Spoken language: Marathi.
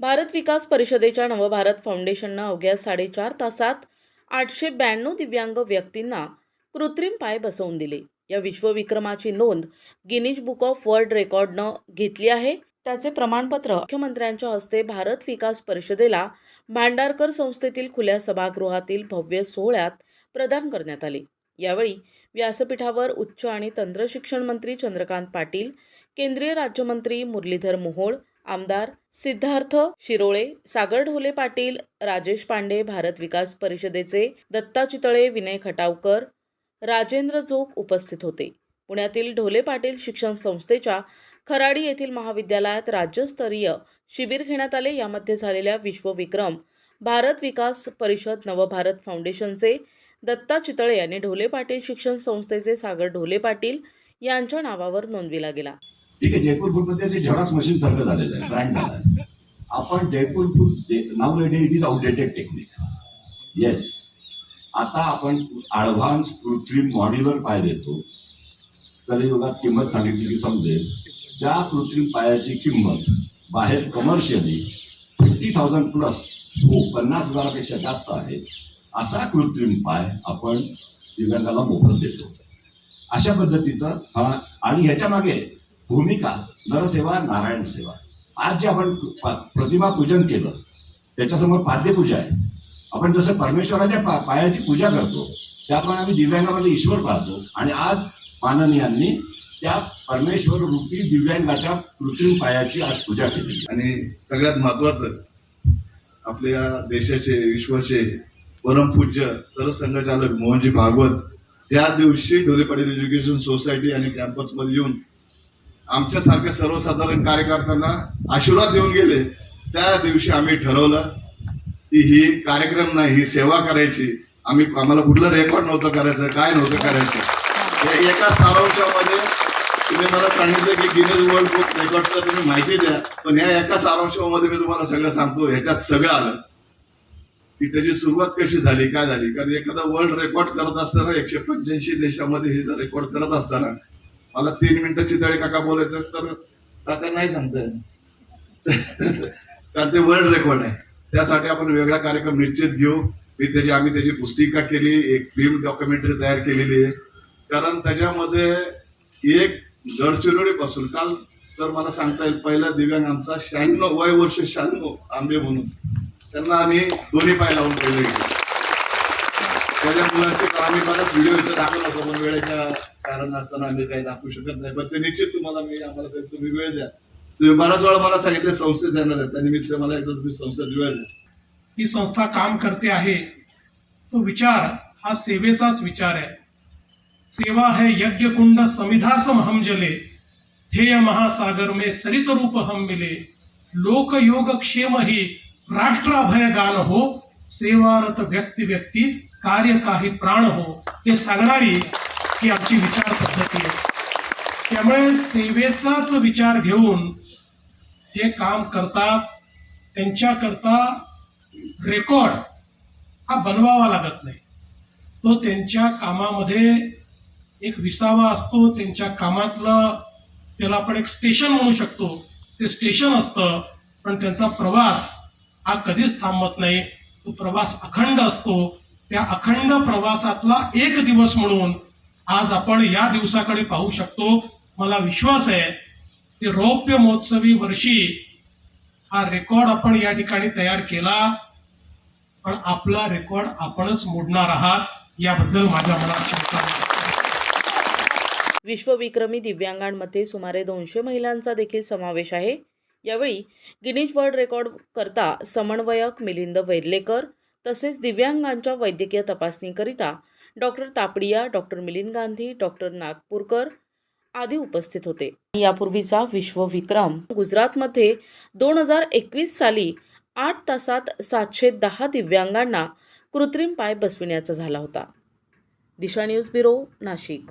भारत विकास परिषदेच्या नवभारत फाउंडेशननं अवघ्या साडेचार तासात आठशे ब्याण्णव दिव्यांग व्यक्तींना कृत्रिम पाय बसवून दिले. या विश्वविक्रमाची नोंद गिनीज बुक ऑफ वर्ल्ड रेकॉर्डनं घेतली आहे. त्याचे प्रमाणपत्र मुख्यमंत्र्यांच्या हस्ते भारत विकास परिषदेला भांडारकर संस्थेतील खुल्या सभागृहातील भव्य सोहळ्यात प्रदान करण्यात आले. यावेळी व्यासपीठावर उच्च आणि तंत्रशिक्षण मंत्री चंद्रकांत पाटील केंद्रीय राज्यमंत्री मुरलीधर मोहोळ आमदार सिद्धार्थ शिरोळे सागर ढोले पाटील राजेश पांडे भारत विकास परिषदेचे दत्ता चितळे विनय खटावकर राजेंद्र जोग उपस्थित होते. पुण्यातील ढोले पाटील शिक्षण संस्थेच्या खराडी येथील महाविद्यालयात राज्यस्तरीय शिबिर घेण्यात आले. यामध्ये झालेल्या विश्वविक्रम भारत विकास परिषद नवभारत फाउंडेशनचे दत्ता चितळे यांनी ढोले पाटील शिक्षण संस्थेचे सागर ढोले पाटील यांच्या नावावर नोंदविला गेला. ठीक आहे जयपूर फूटमध्ये ते झेरॉक्स मशीन सारखं झालेलं आहे ब्रँड झालं आपण Jaipur food nowadays it is outdated technique yes आता आपण ॲडव्हान्स कृत्रिम मॉड्युलर पाय देतो. कलियुगात किंमत सांगितली की समजेल. ज्या कृत्रिम पायाची किंमत बाहेर कमर्शियली फिफ्टी थाउजंड प्लस हो पन्नास हजारापेक्षा जास्त आहे असा कृत्रिम पाय आपण दिव्यांगाला मोफत देतो. अशा पद्धतीचा हा आणि ह्याच्या मागे भूमिका नरसेवा नारायण सेवा. आज जे आपण प्रतिमा पूजन केलं त्याच्यासमोर पाद्यपूजा आहे. आपण जसं परमेश्वराच्या पा पायाची पूजा करतो त्याप्रमाणे आम्ही दिव्यांगामध्ये ईश्वर पाहतो. आणि आज माननीयांनी त्या परमेश्वर रूपी दिव्यांगाच्या कृत्रिम पायाची आज पूजा केली. आणि सगळ्यात महत्वाचं आपल्या देशाचे विश्वाचे परमपूज्य सरसंघचालक मोहनजी भागवत त्या दिवशी ढोले पाटील एज्युकेशन सोसायटी आणि कॅम्पसमध्ये येऊन आमच्यासारख्या सर्वसाधारण कार्यकर्त्यांना आशीर्वाद देऊन गेले. त्या दिवशी आम्ही ठरवलं की ही कार्यक्रम नाही ही सेवा करायची. आम्ही आम्हाला कुठलं रेकॉर्ड नव्हतं करायचं काय नव्हतं करायचं. एका सारांशामध्ये तुम्ही मला सांगितलं की गिनेज वर्ल्ड बुक रेकॉर्डचं तुम्ही माहिती द्या पण या एका सारांशामध्ये मी तुम्हाला सगळं सांगतो ह्याच्यात सगळं आलं. की त्याची सुरुवात कशी झाली काय झाली? कारण एखादा वर्ल्ड रेकॉर्ड करत असताना एकशे पंच्याऐंशी देशामध्ये हे जर रेकॉर्ड करत असताना मला तीन मिनिटाची तळे काका बोलायचं तर काका नाही सांगता येत. कारण ते वर्ल्ड रेकॉर्ड आहे. त्यासाठी आपण वेगळा कार्यक्रम निश्चित घेऊ. मी त्याची आम्ही त्याची पुस्तिका केली एक फिल्म डॉक्युमेंटरी तयार केलेली आहे. कारण त्याच्यामध्ये एक गडचिरोलीपासून काल तर मला सांगता येईल पहिला दिव्यांग आमचा शहाण्णव वय वर्ष शहाण्णव आंबे म्हणून. त्यांना आम्ही दोन्ही पाय लावून ठेवले. माझ्या त्याच्या आम्ही मला व्हिडिओ इथं दाखवला होता पण वेळेच्या कारण असताना आम्ही काही दाखवू शकत नाही. पण ते निश्चित तुम्हाला मी आम्हाला काही तुम्ही वेळ द्या. तुम्ही बराच वेळा मला सांगितले संस्थेत येणार आहे त्यानिमित्त मला एकदा तुम्ही संस्थेत वेळ द्या. ही संस्था काम करते आहे. तो विचार हा सेवेचाच विचार आहे. सेवा है यज्ञ कुंड समिधासम हम जले. ध्येय महासागर में सरित रूप हम मिले. लोक योग क्षेम ही राष्ट्र अभय गान हो. सेवारत व्यक्ती व्यक्ती कार्य काही प्राण हो हे सांगणारी ही आमची विचार पद्धती आहे. त्यामुळे सेवेचाच विचार घेऊन जे काम करतात त्यांच्याकरता रेकॉर्ड हा बनवावा लागत नाही. तो त्यांच्या कामामध्ये एक विसावा असतो त्यांच्या कामातलं त्याला आपण एक स्टेशन म्हणू शकतो. ते स्टेशन असतं पण त्यांचा प्रवास हा कधीच थांबत नाही. तो प्रवास अखंड असतो. त्या अखंड प्रवासातला एक दिवस म्हणून आज आपण या दिवसाकडे पाहू शकतो. मला विश्वास आहे की रौप्य महोत्सवी वर्षी हा रेकॉर्ड आपण या ठिकाणी तयार केला. पण आपला रेकॉर्ड आपणच मोडणार आहात याबद्दल माझ्या मनात शंका विश्वविक्रमी दिव्यांगांमध्ये सुमारे दोनशे महिलांचा देखील समावेश आहे. यावेळी गिनीज वर्ल्ड रेकॉर्ड करता समन्वयक मिलिंद वैर्लेकर तसेच दिव्यांगांच्या वैद्यकीय तपासणीकरिता doctor Tapadia doctor Milind Gandhi doctor Nagpurkar आदी उपस्थित होते. यापूर्वीचा विश्वविक्रम गुजरातमध्ये दोन हजार एकवीस साली आठ तासात सातशे दहा दिव्यांगांना कृत्रिम पाय बसविण्याचा झाला होता. Disha news bureau Nashik.